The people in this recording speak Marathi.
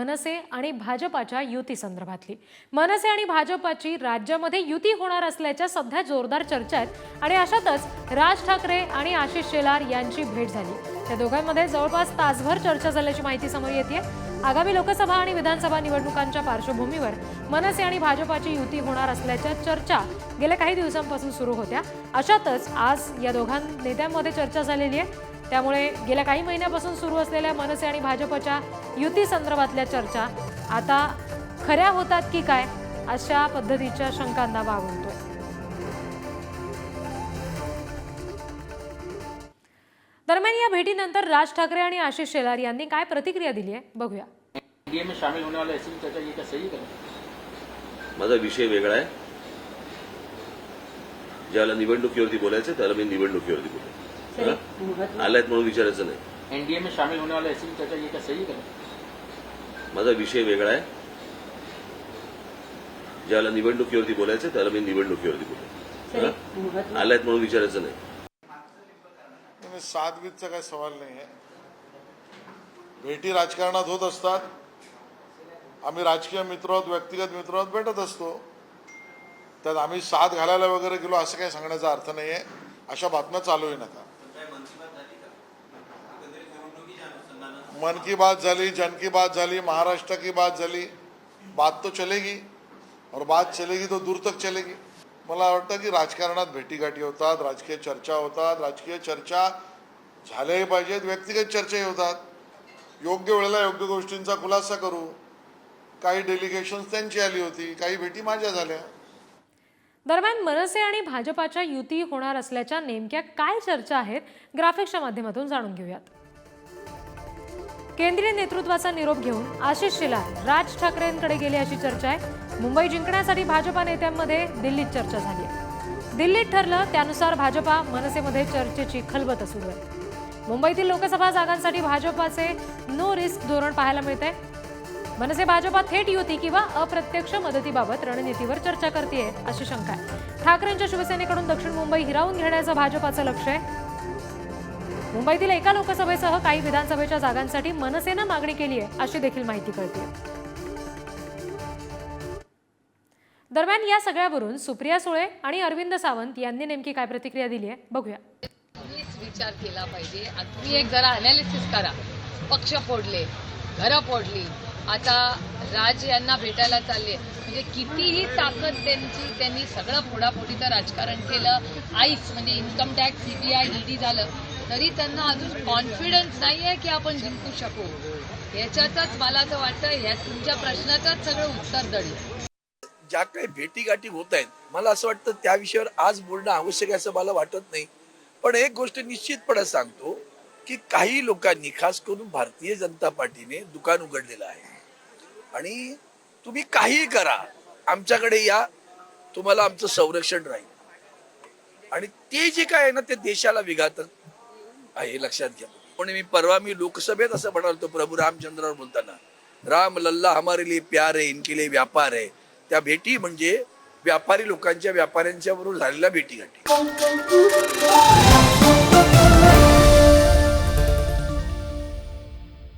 मनसे आणि भाजपाच्या युती संदर्भातली. मनसे आणि भाजपाची राज्यामध्ये युती होणार असल्याच्या सध्या जोरदार चर्चा आहेत आणि अशातच राज ठाकरे आणि आशिष शेलार यांची भेट झाली. त्या दोघांमध्ये जवळपास तासभर चर्चा झाल्याची माहिती समोर येते आगामी लोकसभा आणि विधानसभा निवडणुकांच्या पार्श्वभूमीवर मनसे आणि भाजपाची युती होणार असल्याच्या चर्चा गेल्या काही दिवसांपासून सुरू होत्या. अशातच आज या दोघां नेत्यांमध्ये चर्चा झालेली आहे. त्यामुळे गेल्या काही महिन्यापासून सुरू असलेल्या मनसे आणि भाजपच्या युती संदर्भातल्या चर्चा आता खऱ्या होतात की काय अशा पद्धतीच्या शंकांना वागवतोय दरम्यान या भेटीनंतर राज ठाकरे आणि आशिष शेलार यांनी काय प्रतिक्रिया दिली आहे? बघूया. एनडीए में शामिल होने वाले ऐसी चर्चा ये क्या सही माझा विषय वेगळा आहे. ज्याला निवडणुकीवरती बोलायचं त्याला मी निवडणुकीवरती बोलतो. आलायत म्हणून विचारायचं नाही. एनडीए में शामिल होने वाले ऐसी चर्चा ये क्या सही है माझा विषय वेगळा आहे. ज्याला निवडणुकीवरती बोलायचं त्याला मी निवडणुकीवरती बोलतो. आलायत म्हणून विचारायचं नाही. म्हणजे आणि सातबीतचा काही सवाल नाही आहे. भेटी राजकारणात होत असतात. आम्ही राजकीय मित्र आहोत व्यक्तिगत मित्र आहोत भेटत असतो. त्यात आम्ही साथ घालायला वगैरे गेलो असं काही सांगण्याचा अर्थ नाही आहे अशा बातम्या चालूही नका. मन की बात झाली जन की बात झाली महाराष्ट्र की बात झाली. बात तो चलेगी. और बात चलेगी तो दूर तक चलेगी. मला वाटतं की राजकारणात भेटीगाठी होतात राजकीय चर्चा होतात राजकीय चर्चा झाल्याही पाहिजेत व्यक्तिगत चर्चाही होतात. योग्य वेळेला योग्य गोष्टींचा खुलासा करू. काही डेलिगेशन्स त्यांची आली होती काही भेटी माझ्या झाल्या. दरम्यान मनसे आणि भाजपाच्या युती होणार असल्याच्या नेमक्या काय चर्चा आहेत ग्राफिक्सच्या माध्यमातून जाणून घेऊयात. केंद्रीय नेतृत्वाचा निरोप घेऊन आशिष शेलार राज ठाकरेंकडे गेले अशी चर्चा आहे. मुंबई जिंकण्यासाठी भाजपा नेत्यांमध्ये दिल्लीत चर्चा झाली आहे. दिल्लीत ठरलं त्यानुसार भाजपा मनसेमध्ये चर्चेची खलबत सुरू आहे. मुंबईतील लोकसभा जागांसाठी भाजपाचे नो रिस्क धोरण पाहायला मिळते मनसे भाजपा थेट युती किंवा अप्रत्यक्ष मदतीबाबत रणनीतीवर चर्चा करते अशी शंका आहे. ठाकरेंच्या शिवसेनेकडून दक्षिण मुंबई हिरावून घेण्याचं भाजपाचं लक्ष आहे. मुंबईतील एका लोकसभेसह काही विधानसभेच्या जागांसाठी मनसेनं मागणी केली आहे अशी देखील माहिती कळते. दरम्यान या सगळ्यावरून सुप्रिया सुळे आणि अरविंद सावंत यांनी नेमकी काय प्रतिक्रिया दिली आहे बघूया. तुम्हीच विचार केला पाहिजे. तुम्ही एक जरा अनालिसिस करा. पक्ष फोडले घरं फोडली. आता राज यांना भेटायला चालले. म्हणजे कितीही ताकद त्यांची त्यांनी सगळं फोडाफोडीचं राजकारण केलं. आईस म्हणजे इन्कम टॅक्स सीबीआय ईडी झालं. तरी त्यांना अजून कॉन्फिडन्स नाहीये की आपण जिंकू शकू. याच्यातच मला असं वाटतं या तुमच्या प्रश्नातच सगळं उत्तर दडलं. ज्या काही भेटीगाठी होत आहेत मला असं वाटतं त्या विषयावर आज बोलणं आवश्यक आहे असं मला वाटत नाही. पण एक गोष्ट निश्चितपणे सांगतो की काही लोकांनी खास करून भारतीय जनता पार्टीने दुकान उघडलेलं आहे. आणि तुम्ही काहीही करा आमच्याकडे या तुम्हाला आमचं संरक्षण राहील. आणि ते जे काय आहे ना ते देशाला विघातक आहे हे लक्षात घ्या. पण मी परवा मी लोकसभेत असं म्हणाल तो प्रभू रामचंद्रावर बोलताना राम लल्ला हमारे लिए प्यार आहे इनके लिए व्यापार आहे त्या भेटी म्हणजे व्यापारी लोकांच्या व्यापाऱ्यांच्या बरोबर झालेल्या भेटी गाठी